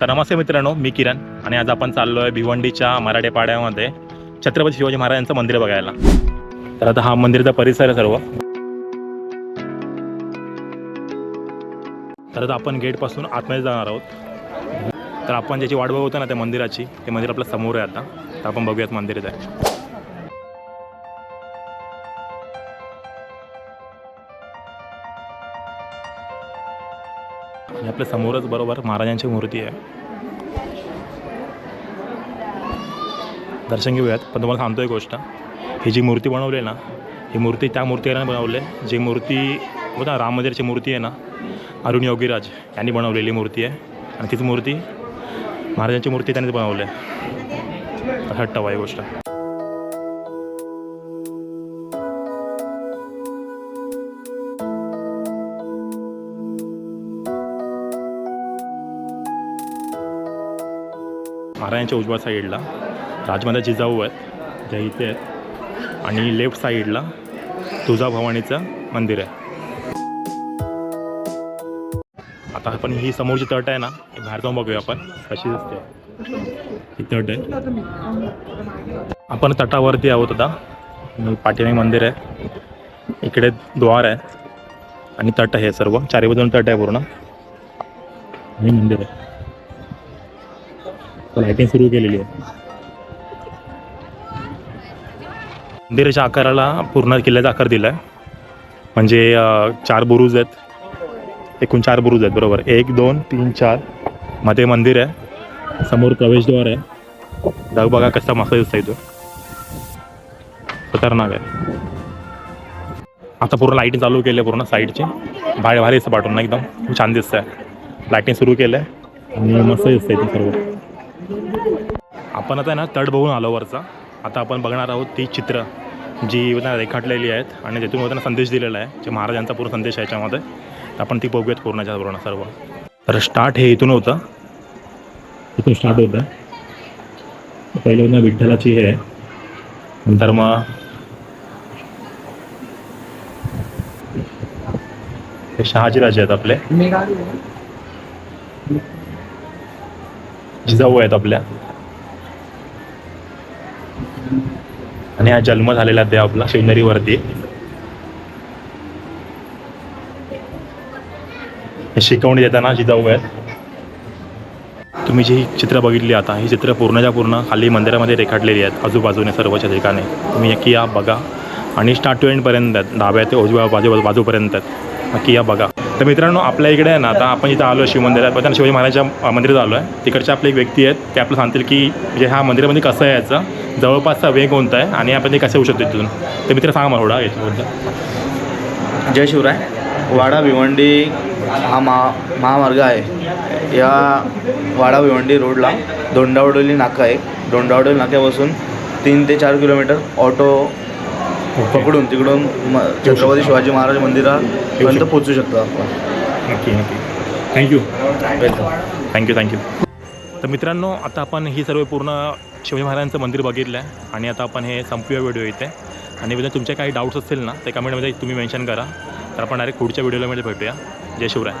तर नमस्ते मित्रांनो मी किरण. आणि आज आपण चाललो आहे भिवंडीच्या मराठे पाड्यामध्ये छत्रपती शिवाजी महाराजांचं मंदिर बघायला. तर आता हा मंदिरचा परिसर आहे सर्व. तर आता आपण गेटपासून आतमध्ये जाणार आहोत. तर आपण ज्याची वाट बघतो ना त्या मंदिराची ते मंदिर आपल्यासमोर आहे आता. तर आपण बघूयात मंदिर आहे आणि आपल्या समोरच बरोबर महाराजांची मूर्ती आहे. दर्शन घेऊयात. पण तुम्हाला सांगतो एक गोष्ट. ही जी मूर्ती बनवली आहे ना ही मूर्ती त्या मूर्तीकाराने बनवली आहे. जी मूर्ती बघा राम मंदिराची मूर्ती आहे ना अरुण योगीराज यांनी बनवलेली मूर्ती आहे. आणि तीच मूर्ती महाराजांची मूर्ती त्यांनीच बनवली आहे. हट्ट ही गोष्ट. महाराजांच्या उजव्या साईडला राजमाता जिजाऊ आहेत ज्या इथे आहेत. आणि लेफ्ट साईडला तुळजाभवानीचं मंदिर आहे. आता आपण ही समोरची तट आहे ना बाहेर जाऊन बघूया आपण. कशी दिसते. ही तट आहे. आपण तटावरती आहोत आता. पाठीमागे मंदिर आहे. इकडे द्वार आहे. आणि तट आहे सर्व. चारी बाजून तट आहे पूर्ण. हे मंदिर आहे. लाईटिंग सुरू केलेली आहे. मंदिराच्या आकाराला पूर्ण किल्ल्याचा आकार दिला आहे म्हणजे चार बुरुज आहेत. एकूण चार बुरुज आहेत बरोबर. एक दोन तीन चार. मध्ये मंदिर आहे. समोर प्रवेशद्वार आहे. जाऊ बघा कसा मस्त दिसता इथं खतरनाक आहे. आता पूर्ण लाईटिंग चालू केली आहे पूर्ण साईडची बाहेर भारी दिसतं पाठवून एकदम. छान दिसतं आहे लाईटिंग सुरू केलं आहे आणि मस्त दिसतं इथे सर्व. आपण आता ना तट बघून आलो वरचा. आता आपण बघणार आहोत ती चित्र जी रेखाटलेली आहेत आणि त्यातून त्यांना संदेश दिलेला आहे जे महाराजांचा पूर्ण संदेश आहे याच्यामध्ये. तर आपण ती बघूयात पूर्णच्या पूर्ण सर्व. तर स्टार्ट हे इथून होतं. इथून स्टार्ट होतं. पहिलं होतं विठ्ठलाची हे. नंतर मग शहाजीराजे आहेत आपले. जिजाऊ आहेत आपल्या. आणि हा जन्म झालेला देव आपला शिवनेरीवरती हे शिकवणी देताना जिजाऊ आहेत. तुम्ही जी चित्र बघितली आता ही चित्र पूर्णच्या पूर्ण खाली मंदिरामध्ये रेखाटलेली आहेत आजूबाजूने सर्वच्या ठिकाणी. तुम्ही नक्की या बघा. आणि स्टार्ट टू एंडपर्यंत आहेत डाव्या ते उजव्या बाजू बाजूपर्यंत आहेत नक्की या बघा. तर मित्रांनो आपल्या इकडे आहे ना आता आपण इथं आलो आहे शिवमंदिरात पण शिवाजी महाराजांच्या मंदिरात आलो आहे तिकडचे आपले एक व्यक्ती आहेत ते आपलं सांगतील की म्हणजे ह्या मंदिरामध्ये कसं आहे जवळपासचा वेग कोणता आहे आणि आपण ते कसं येऊ शकतो तिथून तर मित्र सांगा मला थोडा याच्याबद्दल. जय शिवराय. वाडा भिवंडी हा महा महामार्ग आहे. या वाडा भिवंडी रोडला दोंडावडोली नाका आहे. दोंडावडोली नाक्यापासून तीन ते चार किलोमीटर ऑटो पकडून तिकडून म छत्रपती शिवाजी महाराज मंदिरापर्यंत पोचू शकतो. आपण. नक्की नक्की. थँक्यू वेलकम थँक्यू थँक्यू तर मित्रांनो आता आपण ही सर्व पूर्ण शिवाजी महाराजांचं मंदिर बघितलं आहे आणि आता आपण हे संपूया व्हिडिओ इथे. आणि जर तुमचे काही डाऊट्स असतील ना ते कमेंटमध्ये तुम्ही मेन्शन करा. तर आपण डायरेक्ट पुढच्या व्हिडिओला मध्ये भेटूया. जय शिवराय.